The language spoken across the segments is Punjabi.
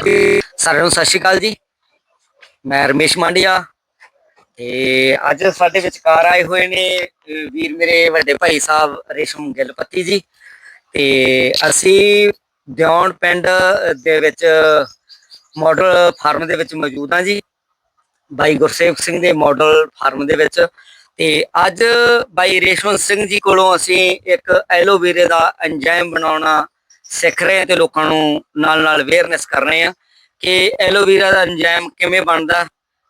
ਸਾਰਿਆਂ ਨੂੰ ਸਤਿ ਸ਼੍ਰੀ ਅਕਾਲ ਜੀ। ਮੈਂ ਰਮੇਸ਼ ਮਾਂਡੀਆ ਤੇ ਅੱਜ ਸਾਡੇ ਵਿਚਕਾਰ ਆਏ ਹੋਏ ਨੇ ਵੀਰ ਮੇਰੇ ਵੱਡੇ ਭਾਈ ਸਾਹਿਬ ਰੇਸ਼ਮ ਗਿੱਲਪੱਤੀ ਜੀ ਤੇ ਅਸੀਂ ਦਿਉਣ ਪਿੰਡ ਦੇ ਵਿੱਚ ਮਾਡਲ ਫਾਰਮ ਦੇ ਵਿੱਚ ਮੌਜੂਦ ਹਾਂ ਜੀ। ਬਾਈ ਗੁਰਸੇਵ ਸਿੰਘ ਦੇ ਮਾਡਲ ਫਾਰਮ ਦੇ ਵਿੱਚ ਤੇ ਅੱਜ ਬਾਈ ਰੇਸ਼ਮ ਸਿੰਘ ਜੀ ਕੋਲੋਂ ਅਸੀਂ ਇੱਕ ਐਲੋਵੇਰੇ ਦਾ ਐਂਜਾਈਮ ਬਣਾਉਣਾ ਸਿੱਖ ਰਹੇ ਹਾਂ ਤੇ ਲੋਕਾਂ ਨੂੰ ਨਾਲ ਨਾਲ ਅਵੇਅਰਨੈਸ ਕਰ ਰਹੇ ਹਾਂ ਕਿ ਐਲੋਵੇਰਾ ਦਾ ਐਂਜਾਈਮ ਕਿਵੇਂ ਬਣਦਾ,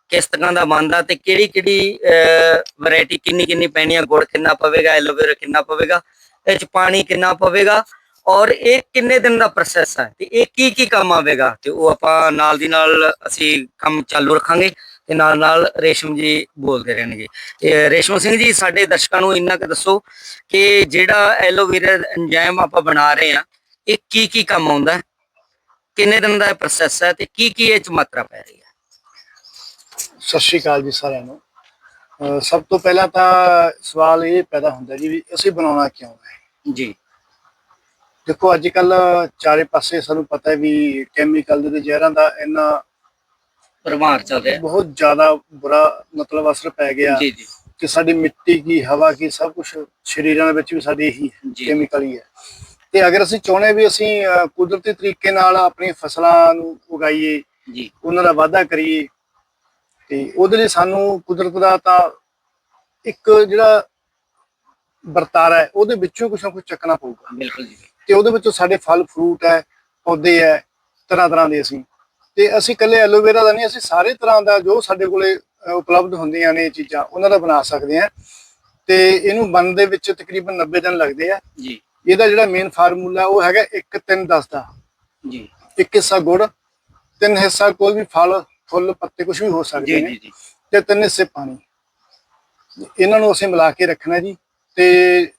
ਕਿਸ ਤਰ੍ਹਾਂ ਦਾ ਬਣਦਾ ਤੇ ਕਿਹੜੀ ਕਿਹੜੀ ਵੈਰਾਈਟੀ ਕਿੰਨੀ ਕਿੰਨੀ ਪੈਣੀ ਆ ਗੁੜ ਕਿੰਨਾ ਪਵੇਗਾ ਐਲੋਵੇਰਾ ਕਿੰਨਾ ਪਵੇਗਾ, ਇਹ ਚ ਪਾਣੀ ਕਿੰਨਾ ਪਵੇਗਾ ਔਰ ਇਹ ਕਿੰਨੇ ਦਿਨ ਦਾ ਪ੍ਰੋਸੈਸ ਹੈ ਤੇ ਇਹ ਕੀ ਕੀ ਕੰਮ ਆਵੇਗਾ ਤੇ ਉਹ ਆਪਾਂ ਨਾਲ ਦੀ ਨਾਲ ਅਸੀਂ ਕੰਮ ਚਾਲੂ ਰੱਖਾਂਗੇ ਤੇ ਨਾਲ ਨਾਲ ਰੇਸ਼ਮ ਜੀ ਬੋਲਦੇ ਰਹਿਣਗੇ। ਤੇ ਰੇਸ਼ਮ ਸਿੰਘ ਜੀ, ਸਾਡੇ ਦਰਸ਼ਕਾਂ ਨੂੰ ਇੰਨਾ ਕੁ ਦੱਸੋ ਕਿ ਜਿਹੜਾ ਐਲੋਵੇਰਾ ਐਂਜਾਈਮ ਆਪਾਂ ਬਣਾ ਰਹੇ ਆ ਇਹ ਕੀ ਕੀ ਕੰਮ ਆਉਂਦਾ? ਕਿੰਨੇ ਦਿਨ ਦਾ ਪ੍ਰੋਸੈਸ ਹੈ ਤੇ ਕੀ ਕੀ ਇਹ ਚ ਮਾਤਰਾ ਪੈ ਰਹੀ ਹੈ? ਸਤਿ ਸ਼੍ਰੀ ਅਕਾਲ ਜੀ ਸਾਰਿਆਂ ਨੂੰ। ਸਭ ਤੋਂ ਪਹਿਲਾਂ ਤਾਂ ਸਵਾਲ ਇਹ ਪੈਦਾ ਹੁੰਦਾ ਜੀ ਵੀ ਅਸੀਂ ਬਣਾਉਣਾ ਕਿਉਂ ਹੈ? ਜੀ। ਦੇਖੋ ਅੱਜ ਕੱਲ ਚਾਰੇ ਪਾਸੇ ਸਾਨੂੰ ਪਤਾ ਹੈ ਵੀ ਕੈਮੀਕਲ ਦੇ ਜ਼ਹਿਰਾਂ ਦਾ ਇੰਨਾ ਪਰਮਾਰ ਚੱਲ ਰਿਹਾ। ਬਹੁਤ ਜ਼ਿਆਦਾ ਬੁਰਾ ਮਤਲਬ ਅਸਰ ਪੈ ਗਿਆ ਜੀ ਜੀ। ਕਿ ਸਾਡੀ ਮਿੱਟੀ ਕੀ ਹਵਾ ਕੀ ਸਭ ਕੁਝ ਸਰੀਰਾਂ ਦੇ ਵਿੱਚ ਵੀ ਸਾਡੇ ਇਹੀ। ਕੈਮੀਕਲ ਹੀ ਹੈ। ਤੇ ਅਗਰ ਅਸੀਂ ਚਾਹੁੰਦੇ ਵੀ ਅਸੀਂ ਅਹ, ਕੁਦਰਤੀ ਤਰੀਕੇ ਨਾਲ ਆਪਣੀ ਫਸਲਾਂ ਨੂੰ ਉਗਾਈਏ ਜੀ। ਉਹਨਾਂ ਦਾ ਵਾਧਾ ਕਰੀਏ ਤੇ ਉਹਦੇ ਲਈ ਸਾਨੂੰ ਕੁਦਰਤ ਦਾ ਤਾਂ ਇੱਕ ਜਿਹੜਾ ਵਰਤਾਰਾ ਹੈ ਉਹਦੇ ਵਿੱਚੋਂ ਕੁਛ ਨਾ ਕੁਛ ਚੱਕਣਾ ਪਊਗਾ। ਬਿਲਕੁਲ ਜੀ। ਤੇ ਉਹਦੇ ਵਿੱਚੋਂ ਸਾਡੇ ਫਲ ਫਰੂਟ ਹੈ ਪੌਦੇ ਹੈ ਤਰ੍ਹਾਂ ਤਰ੍ਹਾਂ ਦੇ ਅਸੀਂ। ਤੇ ਅਸੀਂ ਕੱਲੇ ਐਲੋਵੇਰਾ ਦਾ ਨਹੀਂ ਅਸੀਂ ਸਾਰੇ ਤਰ੍ਹਾਂ ਦਾ ਜੋ ਸਾਡੇ ਕੋਲੇ ਅਹ, ਉਪਲਬਧ ਹੁੰਦੀਆਂ ਨੇ ਚੀਜ਼ਾਂ ਉਹਨਾਂ ਦਾ ਬਣਾ ਸਕਦੇ ਹਾਂ। ਤੇ ਇਹਨੂੰ ਬਣਨ ਦੇ ਵਿੱਚ ਤਕਰੀਬਨ 90 ਦਿਨ ਲੱਗਦੇ ਆ। ਜੀ। ਇਹਦਾ ਜਿਹੜਾ ਮੇਨ ਫਾਰਮੂਲਾ ਉਹ ਹੈਗਾ 1 3 10 ਦਾ। ਜੀ। ਇੱਕ ਹਿੱਸਾ ਗੁੜ ਤਿੰਨ ਹਿੱਸਾ ਕੋਈ ਵੀ ਫਲ ਫੁੱਲ ਪੱਤੇ ਕੁਝ ਵੀ ਹੋ ਸਕਦੇ ਨੇ ਜੀ ਜੀ। ਤੇ ਤਿੰਨ ਹਿੱਸੇ ਪਾਣੀ। ਇਹਨਾਂ ਨੂੰ ਅਸੀਂ ਮਿਲਾ ਕੇ ਰੱਖਣਾ ਜੀ ਤੇ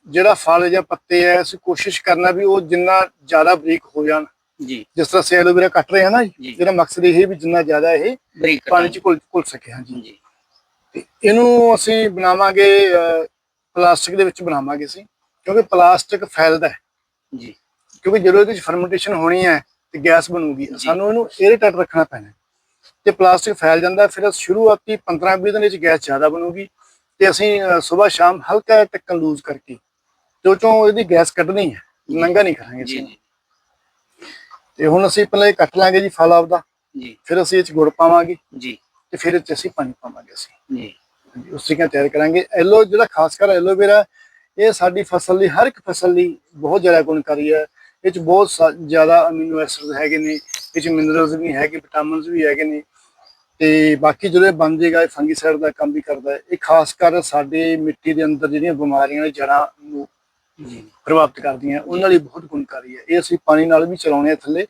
ਜਿਹੜਾ ਫਲ ਜਾਂ ਪੱਤੇ ਹੈ ਅਸੀਂ ਕੋਸ਼ਿਸ਼ ਕਰਨਾ ਵੀ ਉਹ ਜਿੰਨਾ ਜ਼ਿਆਦਾ ਬਰੀਕ ਹੋ ਜਾਣ। ਜੀ। ਜਿਸ ਤਰ੍ਹਾਂ ਅਸੀਂ ਐਲੋਵੇਰਾ ਕੱਟ ਰਹੇ ਹਾਂ ਨਾ ਜਿਹੜਾ ਮਕਸਦ ਇਹ ਹੈ ਵੀ ਜਿੰਨਾ ਜ਼ਿਆਦਾ ਇਹ ਬਰੀਕ ਪਾਣੀ ਚ ਘੁਲ ਘੁਲ ਸਕੇ ਹਾਂਜੀ ਜੀ। ਤੇ ਇਹਨੂੰ ਅਸੀਂ ਬਣਾਵਾਂਗੇ ਪਲਾਸਟਿਕ ਦੇ ਵਿੱਚ ਬਣਾਵਾਂਗੇ ਅਸੀਂ। ਕਿਉਂਕਿ ਪਲਾਸਟਿਕ ਫੈਲਦਾ ਹੈ। ਜੀ। ਕਿਉਂਕਿ ਜਦੋਂ ਇਹਦੇ ਵਿੱਚ ਫਰਮੈਂਟੇਸ਼ਨ ਹੋਣੀ ਹੈ ਤੇ ਗੈਸ ਬਣੂਗੀ ਸਾਨੂੰ ਇਹਨੂੰ 에ਅਰਟਾਈਟ ਰੱਖਣਾ ਪੈਣਾ। ਤੇ ਪਲਾਸਟਿਕ ਫੈਲ ਜਾਂਦਾ ਫਿਰ ਸ਼ੁਰੂਆਤੀ 15-20 ਦਿਨ ਵਿੱਚ ਗੈਸ ਜ਼ਿਆਦਾ ਬਣੂਗੀ ਤੇ ਅਸੀਂ ਸਵੇਰ ਸ਼ਾਮ ਹਲਕਾ ਟੱਕਣ ਲੂਜ਼ ਕਰਕੇ ਜੋ ਚੋਂ ਇਹਦੀ ਗੈਸ ਕੱਢਣੀ ਹੈ ਨੰਗਾ ਨਹੀਂ ਕਰਾਂਗੇ ਜੀ ਤੇ ਹੁਣ ਅਸੀਂ ਪਹਿਲਾਂ ਇਹ ਕੱਟ ਲਾਂਗੇ ਜੀ ਫਲ ਆਪਦਾ। ਜੀ। ਫਿਰ ਅਸੀਂ ਇਹ ਚ ਗੁੜ ਪਾਵਾਂਗੇ। ਜੀ। ਤੇ ਫਿਰ ਇਹ ਚ ਅਸੀਂ ਪਾਣੀ ਪਾਵਾਂਗੇ ਅਸੀਂ। ਜੀ। ਉਸ ਤਰੀਕੇ ਤਿਆਰ ਕਰਾਂਗੇ। ਐਲੋ ਜਿਹੜਾ ਖਾਸ ਕਰ ਐਲੋਵੇਰਾ ਇਹ ਸਾਡੀ ਫਸਲ ਲਈ ਹਰ ਇੱਕ ਫਸਲ ਲਈ ਬਹੁਤ ਜ਼ਿਆਦਾ ਗੁਣਕਾਰੀ ਹੈ। ਇਹ ਚ ਬਹੁਤ ਜ਼ਿਆਦਾ ਅਮੀਨੋ ਐਸਿਡ ਹੈਗੇ ਨੇ ਇਹ ਚ ਮਿਨਰਲਸ ਵੀ ਹੈਗੇ ਵਿਟਾਮਿਨਸ ਵੀ ਹੈਗੇ ਨੇ। ਤੇ ਬਾਕੀ ਜਦੋਂ ਇਹ ਬਣ ਜਾਏਗਾ ਇਹ ਫੰਗੀਸਾਈਡ ਦਾ ਕੰਮ ਵੀ ਕਰਦਾ ਹੈ। ਇਹ ਖਾਸ ਕਰ ਸਾਡੇ ਮਿੱਟੀ ਦੇ ਅੰਦਰ ਜਿਹੜੀਆਂ ਬਿਮਾਰੀਆਂ ਨੇ ਜੜ੍ਹਾਂ ਨੂੰ ਪ੍ਰਭਾਵਿਤ ਕਰਦੀਆਂ ਉਹਨਾਂ ਲਈ ਬਹੁਤ ਗੁਣਕਾਰੀ ਹੈ। ਇਹ ਅਸੀਂ ਪਾਣੀ ਨਾਲ ਵੀ ਚਲਾਉਣੇ ਆ ਥੱਲੇ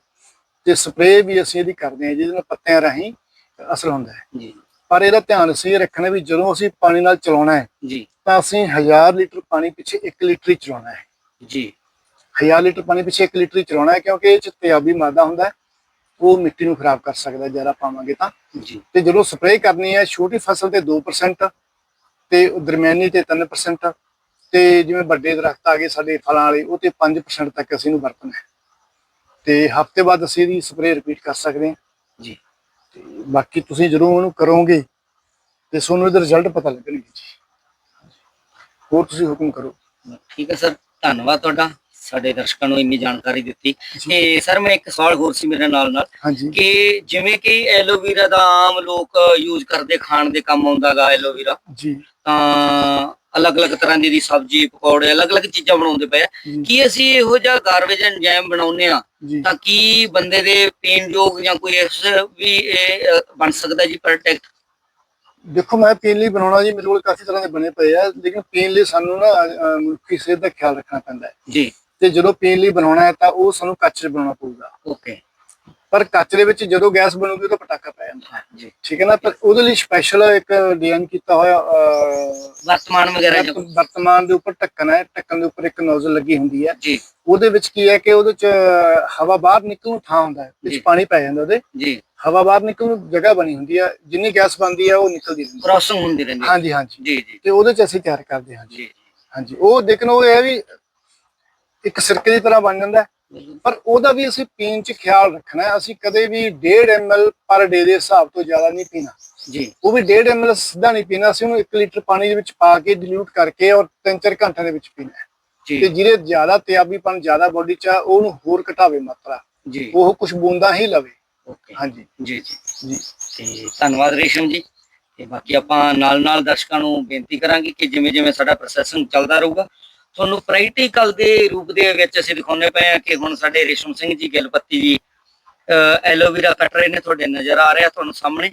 ਤੇ ਸਪਰੇਅ ਵੀ ਅਸੀਂ ਇਹਦੀ ਕਰਦੇ ਹਾਂ ਜਿਹਦੇ ਨਾਲ ਪੱਤਿਆਂ ਰਾਹੀਂ ਅਸਰ ਹੁੰਦਾ ਹੈ। ਜੀ। ਪਰ ਇਹਦਾ ਧਿਆਨ ਅਸੀਂ ਰੱਖਣਾ ਵੀ ਜਦੋਂ ਅਸੀਂ ਪਾਣੀ ਨਾਲ ਚਲਾਉਣਾ ਹੈ ਜੀ। ਤਾਂ ਅਸੀਂ 1000 ਲੀਟਰ ਪਾਣੀ ਪਿੱਛੇ 1 ਲੀਟਰ ਹੀ ਚਲਾਉਣਾ ਹੈ। ਜੀ। 1000 ਲੀਟਰ ਪਾਣੀ ਪਿੱਛੇ 1 ਲੀਟਰ ਹੀ ਚਲਾਉਣਾ ਹੈ ਕਿਉਂਕਿ ਇਹ ਚ ਤਿਆਬੀ ਮਾਦਾ ਹੁੰਦਾ ਹੈ। ਉਹ ਮਿੱਟੀ ਨੂੰ ਖਰਾਬ ਕਰ ਸਕਦਾ ਜ਼ਿਆਦਾ ਪਾਵਾਂਗੇ ਤਾਂ। ਜੀ। ਤੇ ਜਦੋਂ ਸਪਰੇਅ ਕਰਨੀ ਹੈ ਛੋਟੀ ਫਸਲ ਤੇ 2% ਤੇ ਦਰਮਿਆਨੀ ਤੇ 3% ਤੇ ਜਿਵੇਂ ਵੱਡੇ ਦਰਖਤ ਆ ਗਏ ਸਾਡੇ ਫਲਾਂ ਵਾਲੇ ਉਹ ਤੇ 5% ਤੱਕ ਅਸੀਂ ਨੂੰ ਵਰਤਣਾ ਹੈ। ਤੇ ਹਫ਼ਤੇ ਬਾਅਦ ਅਸੀਂ ਇਹਦੀ ਸਪਰੇਅ ਰਿਪੀਟ ਕਰ ਸਕਦੇ ਹਾਂ। ਜੀ। ਤੇ ਬਾਕੀ ਤੁਸੀਂ ਜਦੋਂ ਉਹਨੂੰ ਕਰੋਗੇ ਤੇ ਤੁਹਾਨੂੰ ਇਹਦੇ ਰਿਜ਼ਲਟ ਪਤਾ ਲੱਗਣਗੇ ਜੀ। ਹੋਰ ਤੁਸੀਂ ਹੁਕਮ ਕਰੋ। ਠੀਕ ਹੈ ਸਰ ਧੰਨਵਾਦ ਤੁਹਾਡਾ ਸਾਡੇ ਦਰਸ਼ਕਾਂ ਨੂੰ ਇੰਨੀ ਜਾਣਕਾਰੀ ਦਿੱਤੀ। ਤੇ ਸਰ ਮੈਂ ਇੱਕ ਸਵਾਲ ਹੋਰ ਸੀ ਮੇਰੇ ਨਾਲ ਨਾਲ ਕਿ ਜਿਵੇਂ ਕਿ ਐਲੋਵੀਰਾ ਦਾ ਆਮ ਲੋਕ ਯੂਜ਼ ਕਰਦੇ ਖਾਣ ਦੇ ਕੰਮ ਆਉਂਦਾਗਾ ਐਲੋਵੀਰਾ ਜੀ। ਤਾਂ ਅਲੱਗ-ਅਲੱਗ ਤਰ੍ਹਾਂ ਦੀ ਦੀ ਸਬਜ਼ੀ ਪਕੌੜੇ ਅਲੱਗ-ਅਲੱਗ ਚੀਜ਼ਾਂ ਬਣਾਉਂਦੇ ਪਏ ਆ। ਕੀ ਅਸੀਂ ਇਹੋ ਜਿਹਾ ਗਾਰਬੇਜ ਐਂਜਾਈਮ ਬਣਾਉਂਦੇ ਆ ਜੀ। ਤਾਂ ਕੀ ਬੰਦੇ ਦੇ ਪੀਣਯੋਗ ਜਾਂ ਕੋਈ ਇਸ ਵੀ ਬਣ ਸਕਦਾ ਜੀ ਪ੍ਰੋਟੈਕਟ ਦੇਖੋ ਮੈਂ ਪੀਣ ਲਈ ਬਣਾਉਣਾ ਜੀ ਮੇਰੇ ਕੋਲ ਕਾਫੀ ਤਰ੍ਹਾਂ ਦੇ ਬਣੇ ਪਏ ਆ ਲੇਕਿਨ ਪੀਣ ਲਈ ਸਾਨੂੰ ਨਾ ਅਹ, ਮਨੁੱਖੀ ਸਿਹਤ ਦਾ ਖਿਆਲ ਰੱਖਣਾ ਪੈਂਦਾ ਹੈ। ਜੀ। ਤੇ ਜਦੋਂ ਪੀਣ ਲਈ ਬਣਾਉਣਾ ਹੈ ਤਾਂ ਉਹ ਸਾਨੂੰ ਕੱਚ 'ਚ ਬਣਾਉਣਾ ਪਊਗਾ। ਓਕੇ ਪਰ ਕੱਚ ਦੇ ਵਿੱਚ ਜਦੋਂ ਗੈਸ ਬਣੂਗੀ ਤਾਂ ਪਟਾਕਾ ਪੈ ਜਾਂਦਾ। ਹੈ। ਜੀ ਠੀਕ ਹੈ ਨਾ ਪਰ ਉਹਦੇ ਲਈ ਸਪੈਸ਼ਲ ਇੱਕ ਡਿਜ਼ਾਈਨ ਕੀਤਾ ਹੋਇਆ ਅਹ, ਵਰਤਮਾਨ ਵਗੈਰਾ ਜਾਂ। ਵਰਤ- ਵਰਤਮਾਨ ਦੇ ਉੱਪਰ ਢੱਕਣ ਹੈ ਢੱਕਣ ਦੇ ਉੱਪਰ ਇੱਕ ਨੋਜ਼ਲ ਲੱਗੀ ਹੁੰਦੀ ਹੈ। ਜੀ। ਉਹਦੇ ਵਿੱਚ ਕੀ ਹੈ ਕਿ ਉਹਦੇ 'ਚ ਹਵਾ ਬਾਹਰ ਨਿਕਲਣ ਨੂੰ ਥਾਂ ਹੁੰਦਾ ਹੈ ਵਿੱਚ ਜੀ। ਪਾਣੀ ਪੈ ਜਾਂਦਾ ਉਹਦੇ। ਜੀ। ਹਵਾ ਬਾਹਰ ਨਿਕਲਣ ਨੂੰ ਜਗ੍ਹਾ ਬਣੀ ਹੁੰਦੀ ਹੈ ਜਿੰਨੀ ਗੈਸ ਬਣਦੀ ਹੈ ਉਹ ਨਿਕਲਦੀ ਰਹਿੰਦੀ ਹੈ। ਕ੍ਰਾਸਿੰਗ ਹੁੰਦੀ ਰਹਿੰਦੀ ਹੈ। ਹਾਂਜੀ ਹਾਂਜੀ। ਜੀ ਜੀ। ਤੇ ਉਹਦੇ 'ਚ ਅਸੀਂ ਤਿਆਰ ਕਰਦੇ ਹਾਂ ਜੀ। ਜੀ। ਹਾਂਜੀ ਉਹ ਦੇਖਣ ਉਹ ਇਹ ਹੈ ਵੀ ਇੱਕ ਸਿਰਕੇ ਦੀ ਤਰ੍ਹਾਂ ਬਣ ਜਾਂਦਾ ਹੈ। ਪਰ ਉਹਦਾ ਵੀ ਅਸੀਂ ਪੀਣ 'ਚ ਖਿਆਲ ਰੱਖਣਾ ਹੈ। ਅਸੀਂ ਕਦੇ ਵੀ 1.5 ml ਪਰ ਡੇ ਦੇ ਹਿਸਾਬ ਤੋਂ ਜ਼ਿਆਦਾ ਨਹੀਂ ਪੀਣਾ। ਜੀ। ਉਹ ਵੀ 1.5 ml ਸਿੱਧਾ ਨਹੀਂ ਪੀਣਾ। ਅਸੀਂ ਉਹਨੂੰ 1 ਲੀਟਰ ਪਾਣੀ ਦੇ ਵਿੱਚ ਪਾ ਕੇ ਡਿਲੂਟ ਕਰਕੇ ਔਰ 3-4 ਘੰਟਿਆਂ ਦੇ ਵਿੱਚ ਪੀਣਾ ਹੈ। ਤੇ ਜਿਹਦੇ ਜ਼ਿਆਦਾ ਤਿਆਬੀਪਨ ਜ਼ਿਆਦਾ ਬੋਡੀ 'ਚ ਉਹਨੂੰ ਹੋਰ ਘਟਾਵੇ ਮਾਤਰਾ। ਜੀ। ਉਹ ਕੁਝ ਬੂੰਦਾਂ ਹੀ ਲਵੇ। ਓਕੇ ਹਾਂਜੀ। ਜੀ ਜੀ। ਜੀ। ਤੇ ਧੰਨਵਾਦ ਰੇਸ਼ਮ ਜੀ। ਤੇ ਬਾਕੀ ਆਪਾਂ ਨਾਲ ਨਾਲ ਦਰਸ਼ਕਾਂ ਨੂੰ ਬੇਨਤੀ ਕਰਾਂਗੇ ਕਿ ਜਿਵੇਂ ਜਿਵੇਂ ਸਾਡਾ ਪ੍ਰੋਸੈਸਿੰਗ ਚੱਲਦਾ ਰਹੂਗਾ ਤੁਹਾਨੂੰ ਪ੍ਰੈਕਟੀਕਲ ਦੇ ਰੂਪ ਦੇ ਵਿੱਚ ਅਸੀਂ ਦਿਖਾਉਂਦੇ ਪਏ ਆ ਕਿ ਹੁਣ ਸਾਡੇ ਰੇਸ਼ਮ ਸਿੰਘ ਜੀ, ਗਿਲਪੱਤੀ ਜੀ ਐਲੋਵੇਰਾ ਕੱਟ ਰਹੇ ਨੇ, ਤੁਹਾਡੇ ਨਜ਼ਰ ਆ ਰਿਹਾ ਤੁਹਾਨੂੰ ਸਾਹਮਣੇ।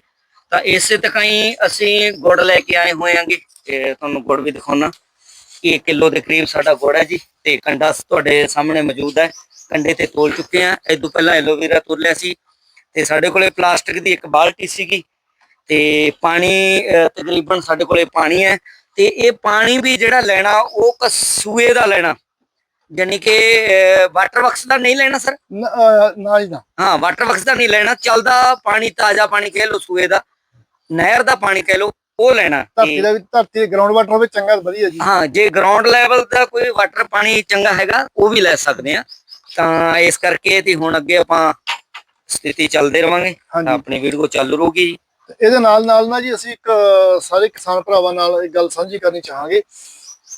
ਤਾਂ ਇਸੇ ਤਰ੍ਹਾਂ ਅਸੀਂ ਗੁੜ ਲੈ ਕੇ ਆਏ ਹੋਏ ਆਂਗੇ ਤੇ ਤੁਹਾਨੂੰ ਗੁੜ ਵੀ ਦਿਖਾਉਣਾ। ਇਹ ਕਿਲੋ ਦੇ ਕਰੀਬ ਸਾਡਾ ਗੁੜ ਹੈ ਜੀ। ਤੇ ਕੰਡਾ ਤੁਹਾਡੇ ਸਾਹਮਣੇ ਮੌਜੂਦ ਹੈ। ਕੰਡੇ ਤੇ ਤੋਲ ਚੁੱਕੇ ਆ ਇਹ ਤੋਂ ਪਹਿਲਾਂ ਐਲੋਵੇਰਾ ਤੋਲ ਲਿਆ ਸੀ। ਤੇ ਸਾਡੇ ਕੋਲੇ ਪਲਾਸਟਿਕ ਦੀ ਇੱਕ ਬਾਲਟੀ ਸੀਗੀ। ਤੇ ਪਾਣੀ ਤਕਰੀਬਨ ਸਾਡੇ ਕੋਲੇ ਪਾਣੀ ਹੈ। ਤੇ ਇਹ ਪਾਣੀ ਵੀ ਜਿਹੜਾ ਲੈਣਾ ਉਹ ਕਸੂਏ ਦਾ ਲੈਣਾ। ਯਾਨੀ ਕਿ ਵਾਟਰ ਵਰਕਸ ਦਾ ਨਹੀਂ ਲੈਣਾ ਸਰ ਨ- ਜੀ ਨਾ। ਹਾਂ ਵਾਟਰ ਵਰਕਸ ਦਾ ਨਹੀਂ ਲੈਣਾ ਚੱਲਦਾ ਪਾਣੀ ਤਾਜ਼ਾ ਪਾਣੀ ਕਹਿ ਲਓ ਸੂਏ ਦਾ। ਨਹਿਰ ਦਾ ਪਾਣੀ ਕਹਿ ਲਓ ਉਹ ਲੈਣਾ। ਧਰਤੀ ਦਾ ਵੀ ਧਰਤੀ ਦੇ ਗਰਾਊਂਡ ਵਾਟਰ ਹੋਵੇ ਚੰਗਾ ਵਧੀਆ ਜੀ। ਹਾਂ ਜੇ ਗਰਾਊਂਡ ਲੈਵਲ ਦਾ ਕੋਈ ਵਾਟਰ ਪਾਣੀ ਚੰਗਾ ਹੈਗਾ ਉਹ ਵੀ ਲੈ ਸਕਦੇ ਆ ਤਾਂ ਇਸ ਕਰਕੇ ਤੇ ਹੁਣ ਅੱਗੇ ਆਪਾਂ ਸਥਿਤੀ ਚੱਲਦੇ ਰਵਾਂਗੇ। ਆਪਣੀ ਵੀਡੀਓ ਚਾਲੂ ਰਹੂਗੀ ਇਹਦੇ ਨਾਲ ਨਾਲ ਨਾ ਜੀ ਅਸੀਂ ਇੱਕ ਸਾਰੇ ਕਿਸਾਨ ਭਰਾਵਾਂ ਨਾਲ ਇੱਕ ਗੱਲ ਸਾਂਝੀ ਕਰਨੀ ਚਾਹਾਂਗੇ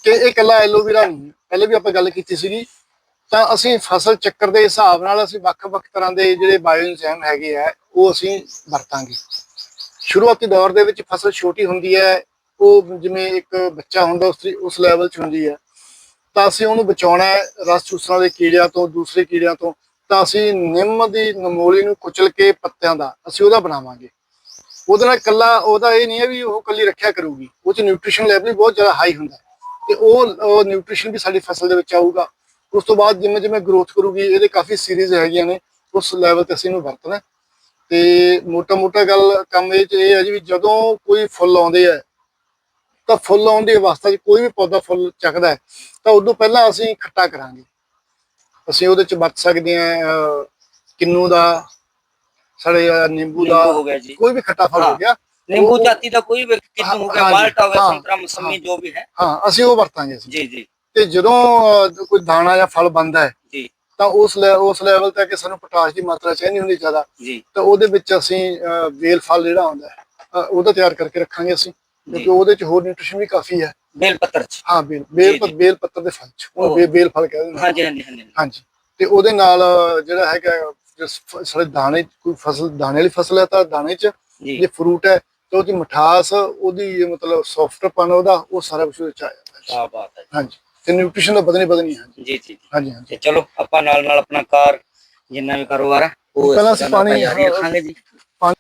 ਕਿ ਇਹ ਇਕੱਲਾ ਐਲੋਵੇਰਾ ਨਹੀਂ, ਪਹਿਲੇ ਵੀ ਆਪਾਂ ਗੱਲ ਕੀਤੀ ਸੀਗੀ, ਤਾਂ ਅਸੀਂ ਫਸਲ ਚੱਕਰ ਦੇ ਹਿਸਾਬ ਨਾਲ ਅਸੀਂ ਵੱਖ-ਵੱਖ ਤਰ੍ਹਾਂ ਦੇ ਜਿਹੜੇ ਬਾਇਓਇਨਜ਼ਾਈਮ ਹੈਗੇ ਆ, ਉਹ ਅਸੀਂ ਵਰਤਾਂਗੇ। ਸ਼ੁਰੂਆਤੀ ਦੌਰ ਦੇ ਵਿੱਚ ਫਸਲ ਛੋਟੀ ਹੁੰਦੀ ਹੈ, ਉਹ ਜਿਵੇਂ ਇੱਕ ਬੱਚਾ ਹੁੰਦਾ ਉਸ ਉਸ ਲੈਵਲ 'ਚ ਹੁੰਦੀ ਹੈ, ਤਾਂ ਅਸੀਂ ਉਹਨੂੰ ਬਚਾਉਣਾ ਹੈ ਰਸ ਚੂਸਣ ਦੇ ਕੀੜਿਆਂ ਤੋਂ, ਦੂਸਰੇ ਕੀੜਿਆਂ ਤੋਂ, ਤਾਂ ਅਸੀਂ ਨਿੰਮ ਦੀ ਨਮੋਲੀ ਨੂੰ ਕੁਚਲ ਕੇ ਪੱਤਿਆਂ ਦਾ ਅਸੀਂ ਉਹਦਾ ਬਣਾਵਾਂਗੇ। ਉਹਦੇ ਨਾਲ ਕੱਲਾ ਉਹਦਾ ਇਹ ਨਹੀਂ ਹੈ ਵੀ ਉਹ ਕੱਲੀ ਰੱਖਿਆ ਕਰੂਗੀ। ਉਹ ਚ ਨਿਊਟ੍ਰੀਸ਼ਨ ਲੈਵਲ ਵੀ ਬਹੁਤ ਜ਼ਿਆਦਾ ਹਾਈ ਹੁੰਦਾ ਹੈ। ਤੇ ਉਹ ਉਹ ਨਿਊਟ੍ਰੀਸ਼ਨ ਵੀ ਸਾਡੀ ਫਸਲ ਦੇ ਵਿੱਚ ਆਊਗਾ। ਉਸ ਤੋਂ ਬਾਅਦ ਜਿਵੇਂ ਜਿਵੇਂ ਗਰੋਥ ਕਰੂਗੀ, ਇਹਦੇ ਕਾਫੀ ਸੀਰੀਜ਼ ਹੈਗੀਆਂ ਨੇ। ਉਸ ਲੈਵਲ ਤੇ ਅਸੀਂ ਇਹਨੂੰ ਵਰਤਣਾ ਹੈ। ਤੇ ਮੋਟਾ ਮੋਟਾ ਗੱਲ, ਕੰਮ ਇਹ ਚ ਇਹ ਹੈ ਜੀ ਵੀ ਜਦੋਂ ਕੋਈ ਫੁੱਲ ਆਉਂਦੇ ਆ, ਤਾਂ ਫੁੱਲ ਆਉਣ ਦੀ ਅਵਸਥਾ 'ਚ ਕੋਈ ਵੀ ਪੌਦਾ ਫੁੱਲ ਚੱਕਦਾ ਤਾਂ ਉਦੋਂ ਪਹਿਲਾਂ ਅਸੀਂ ਖੱਟਾ ਕਰਾਂਗੇ। ਅਸੀਂ ਉਹਦੇ ਚ ਵਰਤ ਸਕਦੇ ਹਾਂ ਕਿੰਨੂ ਦਾ ਸਾਡੇ ਅਹ, ਨਿੰਬੂ ਦਾ ਨਿੰਬੂ ਹੋ ਗਿਆ ਜੀ। ਕੋਈ ਵੀ ਖੱਟਾ ਫਲ ਹੋ ਹਾਂ। ਗਿਆ ਨਿੰਬੂ ਉਹ- ਜਾਤੀ ਦਾ ਕੋਈ ਵੀ ਕਿੰਨੂ ਹੋ ਗਿਆ ਹਾਂ ਜੀ, ਮਾਲਟਾ ਹੋ ਗਿਆ ਹਾਂ, ਸੰਤਰਾ ਮੌਸਮੀ ਜੋ ਵੀ ਹੈ। ਹਾਂ ਅਸੀਂ ਉਹ ਵਰਤਾਂਗੇ ਅਸੀਂ। ਜੀ ਜੀ। ਤੇ ਜਦੋਂ ਅਹ, ਕੋਈ ਦਾਣਾ ਜਾਂ ਫਲ ਬਣਦਾ ਹੈ ਜੀ। ਤਾਂ ਉਸ ਲੈ- ਉਸ ਲੈਵਲ ਤੇ ਕਿ ਸਾਨੂੰ ਪੋਟਾਸ਼ ਦੀ ਮਾਤਰਾ ਚਾਹੀਦੀ ਹੁੰਦੀ ਜ਼ਿਆਦਾ। ਜੀ। ਤਾਂ ਉਹਦੇ ਵਿੱਚ ਅਸੀਂ ਅਹ, ਵੇਲ ਫਲ ਜਿਹੜਾ ਹੁੰਦਾ ਹੈ ਅਹ, ਉਹਦਾ ਤਿਆਰ ਕਰਕੇ ਰੱਖਾਂਗੇ ਅਸੀਂ। ਕਿਉਂਕਿ ਉਹਦੇ ਚ ਹੋਰ ਨਿਊਟ੍ਰੀਸ਼ਨ ਵੀ ਕਾਫੀ ਹੈ। ਬੇਲ ਪੱਤਰ ਚ। ਹਾਂ ਬੇਲ ਬੇਲ ਜੀ। ਬੇਲ ਪੱਤਰ ਦੇ ਫਲ ਚ। ਉਹ ਉਹ। ਬੇ- ਬੇਲ ਫਲ ਕਹਿੰਦੇ ਨੇ। ਹਾਂਜੀ ਹਾਂਜੀ ਹਾਂਜੀ। ਹਾਂਜੀ। ਤੇ ਉਹਦੇ ਨਾਲ ਅਹ, ਜਿਹੜਾ ਹੈਗਾ ਸਾਡੇ ਦਾਣੇ ਕੋਈ ਫਸਲ ਦਾਣੇ ਵਾਲੀ ਫਸਲ ਹੈ ਤਾਂ ਦਾਣੇ ਚ ਜੀ। ਫਰੂਟ ਹੈ ਤਾਂ ਉਹਦੀ ਮਠਾਸ ਉਹਦੀ ਮਤਲਬ ਸੌਫਟਪਨ ਉਹਦਾ ਉਹ ਸਾਰਾ ਕੁਝ ਉਹਦੇ ਚ ਆ ਜਾਂਦਾ ਹੈ ਕੀ ਬਾਤ ਹੈ ਹਾਂਜੀ। ਤੇ ਨਿਊਟ੍ਰੀਸ਼ਨ ਤਾਂ ਬਦਨੀ ਬਦਨੀ ਹੈ। ਜੀ ਜੀ ਹਾਂਜੀ ਹਾਂਜੀ। ਤੇ ਚਲੋ ਆਪਾਂ ਨਾਲ ਨਾਲ ਆਪਣਾ ਕਾਰ ਜਿੰਨਾ ਵੀ ਕਾਰੋਬਾਰ ਹੈ ਉਹ ਪਹਿਲਾਂ ਅਸੀਂ ਪਾਣੀ- ਰੱਖਾਂਗੇ ਜੀ। ਪਾਣੀ-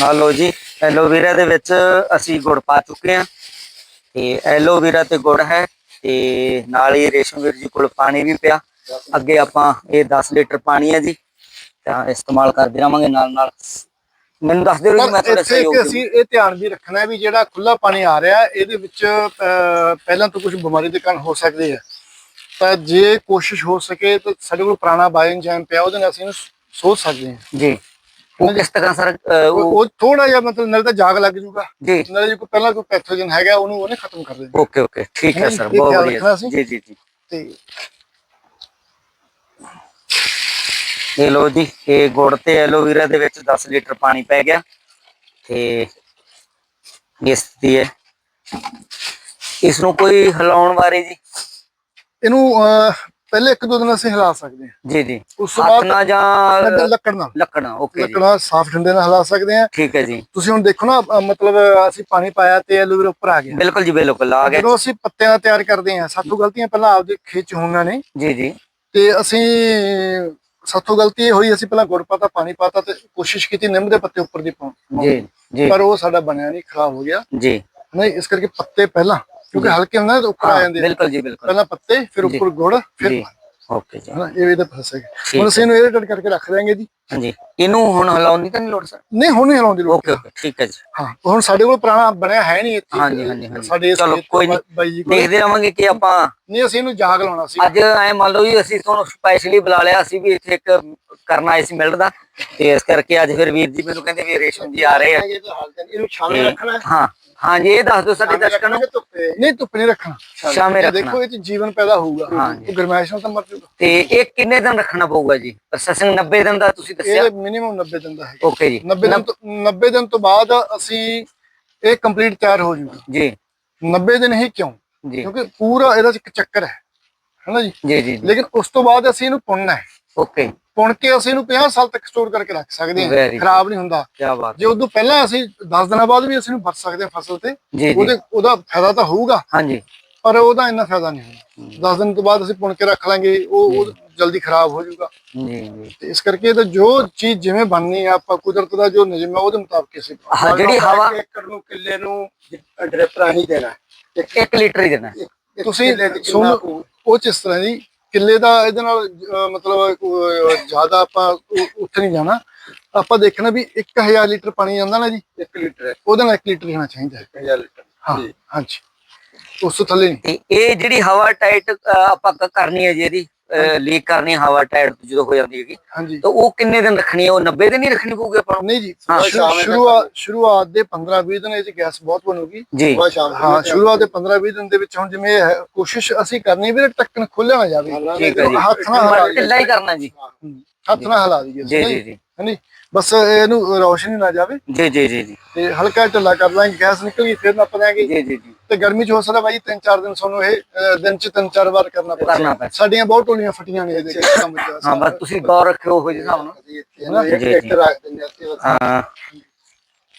ਨਾਲ ਲਓ ਜੀ ਐਲੋਵੇਰਾ ਦੇ ਵਿੱਚ ਅਸੀਂ ਗੁੜ ਪਾ ਚੁੱਕੇ ਹਾਂ। ਤੇ ਐਲੋਵੇਰਾ ਤੇ ਗੁੜ ਹੈ ਤੇ ਨਾਲ ਹੀ ਰੇਸ਼ਮਵੀਰ ਜੀ ਕੋਲ ਪਾਣੀ ਵੀ ਪਿਆ। ਅੱਗੇ ਆਪਾਂ ਇਹ 10 ਲੀਟਰ ਪਾਣੀ ਹੈ ਜੀ ਤਾਂ ਇਸਤੇਮਾਲ ਕਰਦੇ ਰਹਾਂਗੇ ਨਾਲ ਨਾਲ। ਮੈਨੂੰ ਦੱਸ ਦਿਓ ਜੀ ਮੈਂ ਤੁਹਾਡੇ ਇੱਥੇ ਸਹਿਯੋਗ ਦੇ ਅਸੀਂ ਇਹ ਧਿਆਨ ਵੀ ਰੱਖਣਾ ਹੈ ਵੀ ਜਿਹੜਾ ਖੁੱਲਾ ਪਾਣੀ ਆ ਰਿਹਾ ਇਹਦੇ ਵਿੱਚ ਪਹਿਲਾਂ ਤੋਂ ਕੁਝ ਬਿਮਾਰੀ ਦੇ ਕਾਰਨ ਹੋ ਸਕਦੇ ਆ। ਤਾਂ ਜੇ ਕੋਸ਼ਿਸ਼ ਹੋ ਸਕੇ ਤਾਂ ਸਾਡੇ ਕੋਲ ਪੁਰਾਣਾ ਬਾਇਓਐਨਜ਼ਾਈਮ ਪਿਆ ਉਹਦੇ ਨਾਲ ਅਸੀਂ ਸੋਚ ਸਕਦੇ ਹਾਂ। ਜੀ। ਉਹ ਕਿਸ ਤਰ੍ਹਾਂ ਸਰ ਉਹ ਥੋੜਾ ਜਿਹਾ ਮਤਲਬ ਨਾਲ ਤਾਂ ਜਾਗ ਲੱਗ ਜੂਗਾ। ਜੀ। ਨਾਲੇ ਜੇ ਕੋਈ ਪਹਿਲਾਂ ਕੋਈ ਪੈਥੋਜਨ ਹੈਗਾ ਉਹਨੂੰ ਉਹਨੇ ਖਤਮ ਕਰ ਦੇਣਾ। Okay okay. ਠੀਕ ਹੈ ਸਰ ਬਹੁਤ ਵਧੀਆ। ਜੀ ਜੀ ਜੀ। ਤੇ ਇਹ ਲੋ ਜੀ ਇਹ ਗੁੜ ਤੇ ਐਲੋਵੇਰਾ ਦੇ ਵਿੱਚ 10 ਲੀਟਰ ਪਾਣੀ ਪੈ ਗਿਆ ਤੇ ਇਸ ਦੀ ਹੈ। ਇਸ ਨੂੰ ਕੋਈ ਹਿਲਾਉਣ ਬਾਰੇ ਜੀ? ਇਹਨੂੰ ਪਹਿਲੇ ਇੱਕ ਦੋ ਦਿਨ ਅਸੀਂ ਹਿਲਾ ਸਕਦੇ ਹਾਂ। ਜੀ ਜੀ। ਉਸ ਤੋਂ ਬਾਅਦ ਨਾਲ ਜਾਂ ਲੱਕੜ- ਲੱਕੜ ਨਾਲ। ਲੱਕੜਾਂ ਓਕੇ ਲੱਕੜ ਨਾਲ ਸਾਫ਼ ਠੰਡੇ ਨਾਲ ਹਿਲਾ ਸਕਦੇ ਹਾਂ। ਠੀਕ ਹੈ ਜੀ। ਤੁਸੀਂ ਹੁਣ ਦੇਖੋ ਨਾ ਮਤਲਬ ਅਸੀਂ ਪਾਣੀ ਪਾਇਆ ਤੇ ਐਲੋਵੇਰਾ ਉੱਪਰ ਆ ਗਿਆ। ਬਿਲਕੁਲ ਜੀ ਬਿਲਕੁਲ ਆ ਗਿਆ। ਜਦੋਂ ਅਸੀਂ ਪੱਤਿਆਂ ਦਾ ਤਿਆਰ ਕਰਦੇ ਹਾਂ ਸਾਥੋਂ ਗਲਤੀਆਂ ਪਹਿਲਾਂ ਆਪਦੇ ਖੇਤ ਚ ਹੋਈਆਂ ਨੇ। ਜੀ ਜੀ। ਤੇ ਅਸੀਂ ਸਾਥੋਂ ਗਲਤੀ ਇਹ ਹੋਈ ਅਸੀਂ ਪਹਿਲਾਂ ਗੁੜ ਪਾਤਾ ਪਾਣੀ ਪਾਤਾ ਤੇ ਕੋਸ਼ਿਸ਼ ਕੀਤੀ ਨਿੰਮ ਦੇ ਪੱਤੇ ਉੱਪਰ ਦੀ ਪਾਉਣ ਜੀ ਜੀ। ਪਰ ਉਹ ਸਾਡਾ ਬਣਿਆ ਨਹੀਂ ਖਰਾਬ ਹੋ ਗਿਆ। ਜੀ। ਨਹੀਂ ਇਸ ਕਰਕੇ ਪੱਤੇ ਪਹਿਲਾਂ ਕਿਉਂਕਿ ਹਲਕੇ ਹੁੰਦੇ ਨੇ ਤਾਂ ਉੱਪਰ ਆ ਜਾਂਦੇ। ਬਿਲਕੁਲ ਜੀ ਬਿਲਕੁਲ। ਪਹਿਲਾਂ ਪੱਤੇ ਫਿਰ। ਉੱਪਰ ਗੁੜ ਫਿਰ ਓਕੇ ਜੀ। ਇਹ ਇਹਦਾ ਫਸ ਗਿਆ ਠੀਕ ਹੁਣ ਅਸੀਂ ਇਹਨੂੰ ਇਹਦੇ ਕਰਕੇ ਰੱਖ ਦਿਆਂਗੇ ਜੀ। ਹਾਂਜੀ। ਇਹਨੂੰ ਹੁਣ ਹਿਲਾਉਣ ਦੀ ਤਾਂ ਨਹੀਂ ਲੋੜ ਸਰ? ਨਹੀਂ ਹੁਣ ਨਹੀਂ ਹਿਲਾਉਣ ਦੀ ਲੋੜ। ਓਕੇ ਓਕੇ ਠੀਕ ਹੈ ਜੀ। ਹਾਂ ਹੁਣ ਸਾਡੇ ਕੋਲ ਪੁਰਾਣਾ ਬਣਿਆ ਹੈ ਨਹੀਂ ਇੱਥੇ। ਹਾਂਜੀ, ਹਾਂਜੀ, ਹਾਂਜੀ। ਸਾਡੇ ਚਲੋ, ਕੋਈ ਨਹੀਂ। ਦੇਖਦੇ ਰਵਾਂਗੇ ਕਿ ਆਪਾਂ ਨਹੀਂ ਅਸੀਂ ਇਹਨੂੰ ਜਾਗ ਲਾਉਣਾ ਸੀ। ਅੱਜ ਐ ਮੰਨ ਲਓ ਜੀ ਅਸੀਂ ਤੁਹਾਨੂੰ ਸਪੈਸ਼ਲੀ ਬੁਲਾ ਲਿਆ ਸੀ ਵੀ ਇੱਥੇ ਇੱਕ ਕਰਨਾ ਆਏ ਸੀ ਮਿਲਣ ਦਾ ਤੇ ਇਸ ਕਰਕੇ ਅੱਜ ਫਿਰ ਵੀਰ ਜੀ ਮੈਨੂੰ ਕਹਿੰਦੇ ਵੀ ਰੇਸ਼ਮ ਜੀ ਆ ਰਹੇ ਆ। ਇਹਨੂੰ ਛਾਵੇਂ ਰੱਖਣਾ ਹਾਂ। ਹਾਂ ਜੀ ਇਹ ਦੱਸ ਦਿਓ ਸਾਡੇ ਦਰਸ਼ਕਾਂ ਨੂੰ। ਧੁੱਪੇ? ਨਹੀਂ ਧੁੱਪ ਨਹੀਂ ਰੱਖਣਾ। ਛਾਵੇਂ ਰੱਖਣਾ। ਦੇਖੋ ਇਹ ਚ ਜੀਵਨ ਪੈਦਾ ਹੋਊਗਾ। ਹਾਂ ਉਹ ਗਰਮੈਸ਼ ਨਾਲ ਤਾਂ ਮਰ ਜੂਗਾ ਤੇ ਇਹ ਕਿੰਨੇ ਦਿਨ ਰੱਖਣਾ ਪਊਗਾ ਜੀ? ਪ੍ਰੋਸੈਸਿੰਗ 90 ਦਿਨ ਦਾ ਤੁਸੀਂ ਦੱਸਿਆ? ਇਹ ਮਿਨੀਮਮ 90 ਦਿਨ ਦਾ ਹੈ। ਓਕੇ ਜੀ। 90 ਦਿਨ ਤੋਂ 90 ਦਿਨ ਤੋਂ ਬਾਅਦ ਅਸੀਂ ਇਹ ਕੰਪਲੀਟ ਤਿਆਰ ਹੋ ਜੂਗਾ ਜੀ। 90 ਦਿਨ ਹੀ ਕਿਉਂ? ਜੀ। ਕਿਉਂਕਿ ਪੂਰਾ ਇਹਦਾ ਇੱਕ ਚੱਕਰ ਹੈ। ਹੈਨਾ ਜੀ? ਜੀ ਜੀ ਲੇਕਿਨ ਉਸ ਤੋਂ ਬਾਅਦ ਅਸੀਂ ਇਹਨੂੰ ਪੁੰਨਣਾ ਹੈ। ਓਕੇ ਪੁੰਨ ਕੇ ਅਸੀਂ ਇਹਨੂੰ 50 ਸਾਲ ਤੱਕ ਸਟੋਰ ਕਰਕੇ ਰੱਖ ਸਕਦੇ ਹਾਂ. ਖਰਾਬ ਨਹੀਂ ਹੁੰਦਾ। ਕੀ ਬਾਤ ਜੇ ਉਦੋਂ ਪਹਿਲਾਂ ਅਸੀਂ 10 ਦਿਨਾਂ ਬਾਅਦ ਵੀ ਅਸੀਂ ਇਹਨੂੰ ਵਰਤ ਸਕਦੇ ਹਾਂ ਫਸਲ ਤੇ ਜੀ ਜੀ। ਉਹਦੇ ਉਹਦਾ ਫਾਇਦਾ ਤਾਂ ਹੋਊਗਾ। ਹਾਂਜੀ। ਪਰ ਉਹਦਾ ਇੰਨਾ ਫਾਇਦਾ ਨਹੀਂ ਹੋਊਗਾ 10 ਦਿਨ ਤੋਂ ਬਾਅਦ ਅਸੀਂ ਪੁੰਨ ਕੇ ਰੱਖ ਲਾਂਗੇ ਉਹ ਉਹ ਜਲਦੀ ਖਰਾਬ ਹੋ ਜਾਊਗਾ। ਜੀ ਜੀ। ਤੇ ਇਸ ਕਰਕੇ ਤਾਂ ਜੋ ਚੀਜ਼ ਜਿਵੇਂ ਬਣਨੀ ਆ ਆਪਾਂ ਕੁਦਰਤ ਦਾ ਜੋ ਨਿਯਮ ਹੈ ਉਹਦੇ ਮੁਤਾਬਕ ਅਸੀਂ ਹਾਂ ਜਿਹੜੀ ਹਵਾ ਏਕੜ ਨੂੰ ਕਿੱਲੇ ਨੂੰ ਡ੍ਰਿਪ ਰਾਹੀਂ ਦੇਣਾ। ਹੈ। 1 ਲੀਟਰ ਹੀ ਦੇਣਾ। ਹੈ। ਇੱਕ ਤੁਸੀਂ ਕਿੱਲੇ ਦੀ ਸੁਣ ਕਿੰਨਾ ਉਹ ਚ ਇਸ ਤਰ੍ਹਾਂ ਜੀ ਕਿੱਲੇ ਦਾ ਇਹਦੇ ਨਾਲ ਅਹ, ਮਤਲਬ ਜ਼ਿਆਦਾ ਆਪਾਂ ਉ- ਉੱਥੇ ਨਹੀਂ ਜਾਣਾ। ਆਪਾਂ ਦੇਖਣਾ ਵੀ 1000 ਲੀਟਰ ਪਾਣੀ ਜਾਂਦਾ ਨਾ ਜੀ। ਇੱਕ ਲੀਟਰ ਹੈ, ਉਹਦੇ ਨਾਲ 1 ਲੀਟਰ ਰਹਿਣਾ ਚਾਹੀਦਾ ਹੈ। 1000 ਲੀਟਰ। ਹਾਂ ਜੀ। ਹਾਂਜੀ। ਉਸ ਤੋਂ ਥੱਲੇ ਨਹੀਂ। ਤੇ ਇਹ ਜਿਹੜੀ ਹਵਾ ਟਾਈਟ ਆਪਾਂ ਕ- ਕਰਨੀ ਹੈ ਜੀ ਇਹਦੀ। ਲੀਕ ਕਰਨੀ ਹਵਾ ਟਾਈਟ ਜਦੋਂ ਹੋ ਜਾਂਦੀ ਹੈਗੀ ਹਾਂਜੀ। ਤਾਂ ਉਹ ਕਿੰਨੇ ਦਿਨ ਰੱਖਣੀ ਹੈ ਉਹ 90 ਦਿਨ ਹੀ ਰੱਖਣੀ ਪਊਗੀ ਆਪਾਂ ਨੂੰ? ਨਹੀਂ ਜੀ ਨੂੰ ਸ਼ੁਰੂਆਤ ਸ਼ੁਰੂਆਤ ਦੇ 15 20 ਦਿਨ ਇਹ ਚ ਗੈਸ ਬਹੁਤ ਬਣੂਗੀ। ਜੀ। ਸੁਬਾਹ ਸ਼ਾਮ ਨੂੰ ਹਾਂ ਸ਼ੁਰੂਆਤ ਦੇ 15 20 ਦਿਨ ਦੇ ਵਿੱਚ ਹੁਣ ਜਿਵੇਂ ਕੋਸ਼ਿਸ਼ ਅਸੀਂ ਕਰਨੀ ਵੀ ਢੱਕਣ ਖੋਲਿਆ ਨਾ ਜਾਵੇ। ਠੀਕ ਹੈ ਜੀ। ਹੱਥ ਨਾਲ। ਢਿੱਲਾ ਹੀ ਕਰਨਾ ਜੀ। ਹੱਥ ਨਾਲ ਹਿਲਾ ਦਈਏ ਜੀ ਜੀ ਜੀ। ਹਾਂਜੀ ਬਸ ਇਹਨੂੰ ਰੌਸ਼ਨੀ ਨਾ ਜਾਵੇ। ਜੀ ਜੀ ਜੀ ਤੇ ਹਲਕਾ ਢਿੱਲਾ ਕਰ ਲਾਂਗੇ। ਗੈਸ ਨਿਕਲ ਗਈ ਫਿਰ ਨੱਪ ਦਿਆਂਗੇ। ਜੀ ਜੀ ਜੀ। ਤੇ ਗਰਮੀ ਚ ਹੋ ਸਕਦਾ ਬਾਈ ਤਿੰਨ ਚਾਰ ਦਿਨ ਸਾਨੂੰ ਇਹ ਅਹ, ਦਿਨ ਚ ਤਿੰਨ ਚਾਰ ਵਾਰ ਕਰਨਾ ਕਰਨਾ। ਸਾਡੀਆਂ ਬਹੁਤ ਟੋਲੀਆਂ ਫਟੀਆਂ ਨੇ ਇਹਦੇ ਕੰਮ ਚ ਹਾਂ ਬਸ ਤੁਸੀਂ ਗੌਰ ਰੱਖਿਓ ਉਹ ਜਿਹੇ ਇੱਕ ਜੀ, ਜੀ। ਇੱਕ ਰੱਖ ਦਿੰਦੇ ਹਾਂ ਇੱਥੇ ਬਸ। ਹਾਂ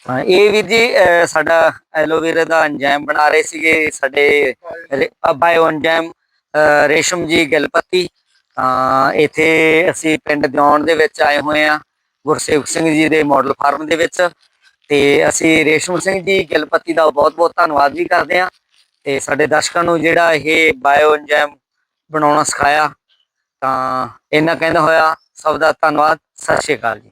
ਹਾਂ ਇਹ ਵੀਰ ਜੀ ਅਹ, ਸਾਡਾ ਐਲੋਵੇਰਾ ਦਾ ਅੰਜਾਮ ਬਣਾ ਰਹੇ ਸੀਗੇ ਸਾਡੇ ਬਾਇਓ ਅੰਜਾਮ ਰੇਸ਼ਮ ਜੀ ਗਿਲਪੱਤੀ ਤਾਂ ਇੱਥੇ ਅਸੀਂ ਪਿੰਡ ਦਿਉਣ ਦੇ ਵਿੱਚ ਆਏ ਹੋਏ ਆ ਗੁਰਸੇਵਕ ਸਿੰਘ ਜੀ ਦੇ ਮਾਡਲ ਫਾਰਮ ਦੇ ਵਿੱਚ ਤੇ ਅਸੀਂ ਰੇਸ਼ਮ ਸਿੰਘ ਜੀ, ਗਿਲਪੱਤੀ ਦਾ ਬਹੁਤ-ਬਹੁਤ ਧੰਨਵਾਦ ਵੀ ਕਰਦੇ ਆ ਤੇ ਸਾਡੇ ਦਰਸ਼ਕਾਂ ਨੂੰ ਜਿਹੜਾ ਇਹ ਬਾਇਓ ਅੰਜਾਮ ਬਣਾਉਣਾ ਸਿਖਾਇਆ ਤਾਂ ਇਹਨਾਂ ਕਹਿੰਦਾ ਹੋਇਆ, ਸਭ ਦਾ ਧੰਨਵਾਦ, ਸਤਿ ਸ਼੍ਰੀ ਅਕਾਲ ਜੀ।